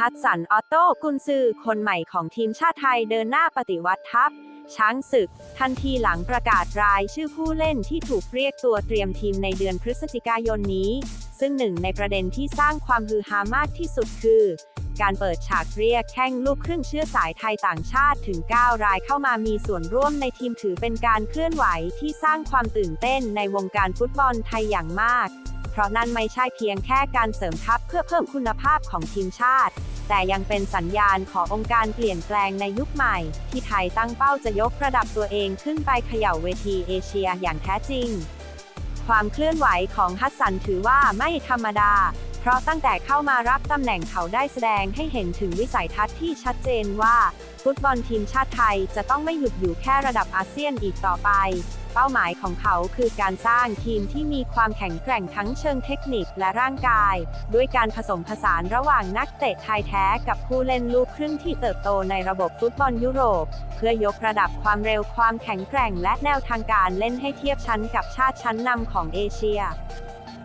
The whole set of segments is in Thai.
ฮัตสัน ออโต้กุนซือ คนใหม่ของทีมชาติไทยเดินหน้าปฏิวัติทัพ ช้างศึก ทันทีหลังประกาศรายชื่อผู้เล่นที่ถูกเรียกตัวเตรียมทีมในเดือนพฤศจิกายนนี้ ซึ่งหนึ่งในประเด็นที่สร้างความฮือฮามากที่สุดคือ การเปิดฉากเรียกแข้งลูกครึ่งเชื้อสายไทยต่างชาติถึง 9 รายเข้ามามีส่วนร่วมในทีมถือเป็นการเคลื่อนไหวที่สร้างความตื่นเต้นในวงการฟุตบอลไทยอย่างมาก เพราะนั่นไม่ใช่เพียงแค่การเสริมทัพเพื่อเพิ่มคุณภาพของทีมชาติ แต่ยังเป็นสัญญาณขององค์การเปลี่ยนแปลงในยุคใหม่ ที่ไทยตั้งเป้าจะยกระดับตัวเองขึ้นไปเขย่าเวทีเอเชียอย่างแท้จริง ความเคลื่อนไหวของฮัสซันถือว่าไม่ธรรมดา ราะตั้งแต่เข้ามารับตำแหน่งเขาได้แสดงให้เห็นถึงวิสัยทัศน์ที่ชัดเจนว่า ฟุตบอลทีมชาติไทยจะต้องไม่หยุดอยู่แค่ระดับอาเซียนอีกต่อไป เป้าหมายของเขาคือการสร้างทีมที่มีความแข็งแกร่งทั้งเชิงเทคนิคและร่างกาย ด้วยการผสมผสานระหว่างนักเตะไทยแท้กับผู้เล่นลูกครึ่งที่เติบโตในระบบฟุตบอลยุโรป เพื่อยกระดับความเร็วความแข็งแกร่งและแนวทางการเล่นให้เทียบชั้นกับชาติชั้นนำของเอเชีย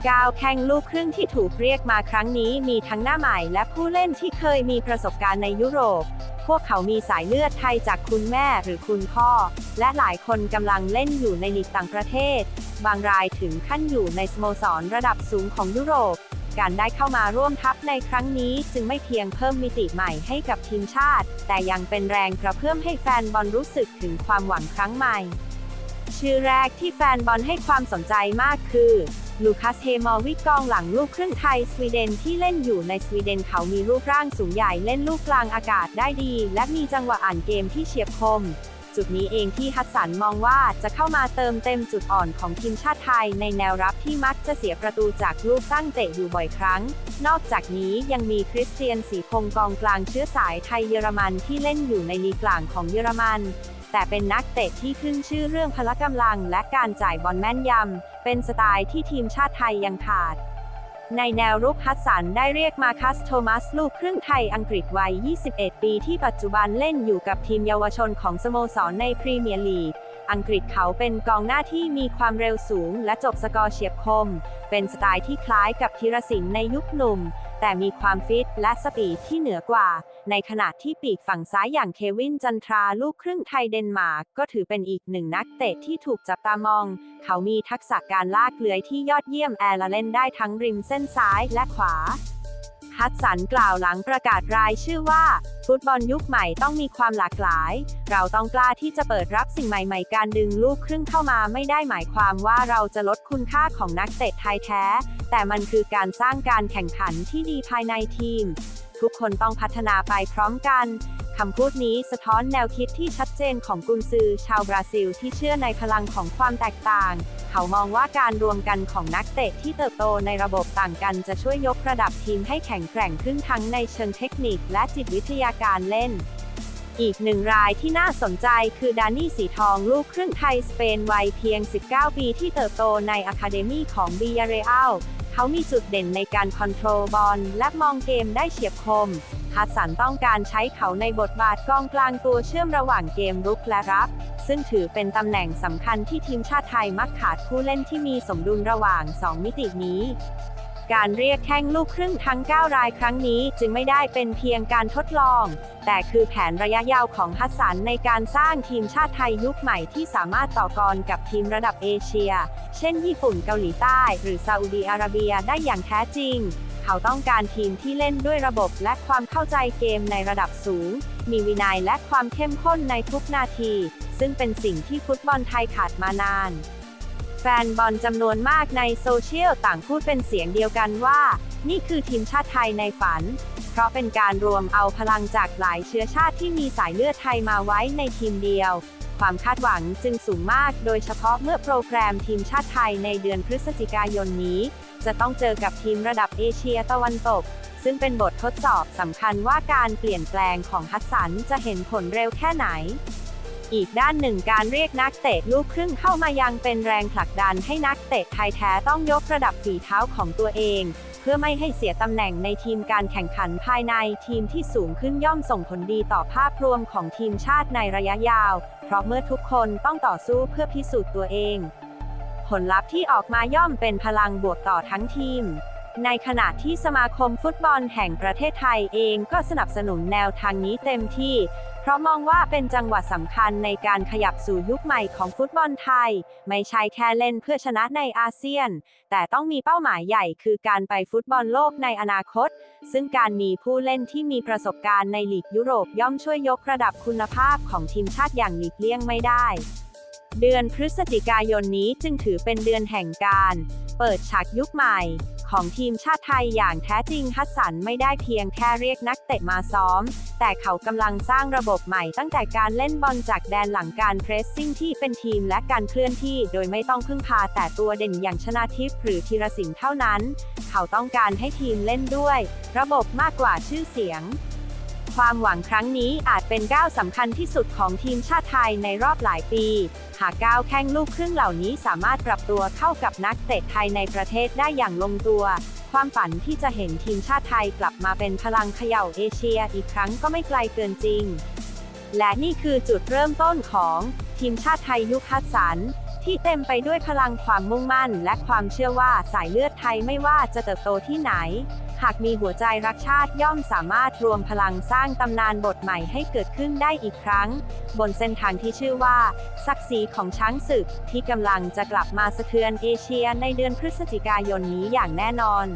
กาวแข่งลูกครึ่งที่ถูกเรียกมาครั้งนี้มีทั้งหน้าใหม่และผู้เล่นที่เคยมีประสบการณ์ในยุโรป พวกเขามีสายเลือดไทยจากคุณแม่หรือคุณพ่อ และหลายคนกำลังเล่นอยู่ในลีกต่างประเทศ บางรายถึงขั้นอยู่ในสโมสรระดับสูงของยุโรป การได้เข้ามาร่วมทัพในครั้งนี้จึงไม่เพียงเพิ่มมิติใหม่ให้กับทีมชาติ แต่ยังเป็นแรงกระเพื่อมให้แฟนบอลรู้สึกถึงความหวังครั้งใหม่ ชื่อแรกที่แฟนบอลให้ความสนใจมากคือ ลูคัสเฮมอร์วิกกองหลังลูกครึ่งไทยสวีเดนที่เล่นอยู่ในสวีเดนเขามีรูปร่างสูงใหญ่เล่นลูกกลางอากาศได้ดี และมีจังหวะอ่านเกมที่เฉียบคม จุดนี้เองที่ฮัสสันมองว่าจะเข้ามาเติมเต็มจุดอ่อนของทีมชาติไทยในแนวรับที่มักจะเสียประตูจากลูกตั้งเตะอยู่บ่อยครั้ง นอกจากนี้ยังมีคริสเตียนสีพงกองกลางเชื้อสายไทยเยอรมันที่เล่นอยู่ในลีกกลางของเยอรมัน แต่เป็นนักเตะที่ขึ้นชื่อเรื่องพละกำลังและการจ่ายบอลแม่นยำ เป็นสไตล์ที่ทีมชาติไทยยังขาด ในแนวรุกฮัสสันได้เรียกมาคัสโทมัสลูกครึ่งไทยอังกฤษวัย 21 ปีที่ปัจจุบันเล่นอยู่กับทีมเยาวชนของสโมสรในพรีเมียร์ลีกอังกฤษเขาเป็นกองหน้าที่มีความเร็วสูงและจบสกอร์เฉียบคม เป็นสไตล์ที่คล้ายกับธีรสินในยุคหนุ่ม แต่มีความฟิตและสปีดที่เหนือกว่า ในขณะที่ปีกฝั่งซ้ายอย่างเควินจันทราลูกครึ่งไทยเดนมาร์กก็ถือเป็นอีกหนึ่งนักเตะที่ถูกจับตามอง เขามีทักษะการลากเลื้อยที่ยอดเยี่ยมแอร์ละเล่นได้ทั้งริมเส้นซ้ายและขวา ฮัตสันกล่าวหลังประกาศรายชื่อว่า ฟุตบอลยุคใหม่ต้องมีความหลากหลาย เราต้องกล้าที่จะเปิดรับสิ่งใหม่ ๆ การดึงลูกครึ่งเข้ามาไม่ได้หมายความว่าเราจะลดคุณค่าของนักเตะไทยแท้ แต่มันคือการสร้างการแข่งขันที่ดีภายในทีม ทุกคนต้องพัฒนาไปพร้อมกัน คำพูดนี้สะท้อนแนวคิดที่ชัดเจนของกุนซือชาวบราซิลที่เชื่อในพลังของความแตกต่าง เขามองว่าการรวมกันของนักเตะที่เติบโตในระบบต่างกันจะช่วยยกระดับทีมให้แข็งแกร่งขึ้นทั้งในเชิงเทคนิคและจิตวิทยาการเล่นอีกหนึ่งรายที่น่าสนใจคือดานี่สีทองลูกครึ่งไทยสเปนวัยเพียง 19 ปีที่เติบโตในอะคาเดมีของบียาเรอัลเขามีจุดเด่นในการคอนโทรลบอลและมองเกมได้เฉียบคม ฮัสสันต้องการใช้เขาในบทบาทกองกลางตัวเชื่อมระหว่างเกมรุกและรับ ซึ่งถือเป็นตำแหน่งสำคัญที่ทีมชาติไทยมักขาดผู้เล่นที่มีสมดุลระหว่าง 2 มิตินี้ การเรียกแข้งลูกครึ่งทั้ง 9 รายครั้งนี้จึงไม่ได้เป็นเพียงการทดลอง แต่คือแผนระยะยาวของฮัสสันในการสร้างทีมชาติไทยยุคใหม่ที่สามารถต่อกรกับทีมระดับเอเชีย เช่น ญี่ปุ่นเกาหลีใต้ หรือซาอุดีอาระเบียได้อย่างแท้จริง เขาต้องการทีมที่เล่นด้วยระบบและความเข้าใจเกมในระดับสูง มีวินัยและความเข้มข้นในทุกนาที ซึ่งเป็นสิ่งที่ฟุตบอลไทยขาดมานาน แฟนบอลจำนวนมากในโซเชียลต่างพูดเป็นเสียงเดียวกันว่า นี่คือทีมชาติไทยในฝัน เพราะเป็นการรวมเอาพลังจากหลายเชื้อชาติที่มีสายเลือดไทยมาไว้ในทีมเดียวความคาดหวังจึงสูงมาก โดยเฉพาะเมื่อโปรแกรมทีมชาติไทยในเดือนพฤศจิกายนนี้ จะต้องเจอกับทีมระดับเอเชียตะวันตก ซึ่งเป็นบททดสอบสำคัญว่าการเปลี่ยนแปลงของฮัสสันจะเห็นผลเร็วแค่ไหน อีกด้านหนึ่งการเรียกนักเตะลูกครึ่งเข้ามายังเป็นแรงผลักดันให้นักเตะไทยแท้ต้องยกระดับฝีเท้าของตัวเองเพื่อไม่ให้เสียตำแหน่งในทีมการแข่งขันภายในทีมที่สูงขึ้นย่อมส่งผลดีต่อภาพรวมของทีมชาติในระยะยาว เพราะเมื่อทุกคนต้องต่อสู้เพื่อพิสูจน์ตัวเอง ผลลัพธ์ที่ออกมาย่อมเป็นพลังบวกต่อทั้งทีม ในขณะที่สมาคมฟุตบอลแห่งประเทศไทยเองก็สนับสนุนแนวทางนี้เต็มที่ เพราะมองว่าเป็นจังหวะสำคัญในการขยับสู่ยุคใหม่ของฟุตบอลไทย ไม่ใช่แค่เล่นเพื่อชนะในอาเซียน แต่ต้องมีเป้าหมายใหญ่คือการไปฟุตบอลโลกในอนาคต ซึ่งการมีผู้เล่นที่มีประสบการณ์ในลีกยุโรปย่อมช่วยยกระดับคุณภาพของทีมชาติอย่างหลีกเลี่ยงไม่ได้ เดือนพฤศจิกายนนี้จึงถือเป็นเดือนแห่งการ เปิดฉากยุคใหม่ ของทีมชาติไทยอย่างแท้จริงฮัสสันไม่ได้เพียงแค่เรียกนักเตะมาซ้อม แต่เขากำลังสร้างระบบใหม่ตั้งแต่การเล่นบอลจากแดนหลังการเพรสซิ่งที่เป็นทีมและการเคลื่อนที่ โดยไม่ต้องพึ่งพาแต่ตัวเด่นอย่างชนาทิพย์หรือธีรสินเท่านั้น เขาต้องการให้ทีมเล่นด้วย ระบบมากกว่าชื่อเสียง ความหวังครั้งนี้อาจเป็นก้าวสำคัญที่สุดของทีมชาติไทยในรอบหลายปี หากก้าวแข้งลูกครึ่งเหล่านี้สามารถปรับตัวเข้ากับนักเตะไทยในประเทศได้อย่างลงตัว ความฝันที่จะเห็นทีมชาติไทยกลับมาเป็นพลังเขย่าเอเชียอีกครั้งก็ไม่ไกลเกินจริง และนี่คือจุดเริ่มต้นของทีมชาติไทยยุคฮัสสันที่เต็มไปด้วยพลังความมุ่งมั่น และความเชื่อว่าสายเลือดไทยไม่ว่าจะเติบโตที่ไหน หากมีหัวใจรักชาติย่อมสามารถรวมพลังสร้างตำนานบทใหม่ให้เกิดขึ้นได้อีกครั้ง บนเส้นทางที่ชื่อว่า ศักดิ์ศรีของช้างศึก ที่กำลังจะกลับมาสะเทือนเอเชียในเดือนพฤศจิกายนนี้อย่างแน่นอน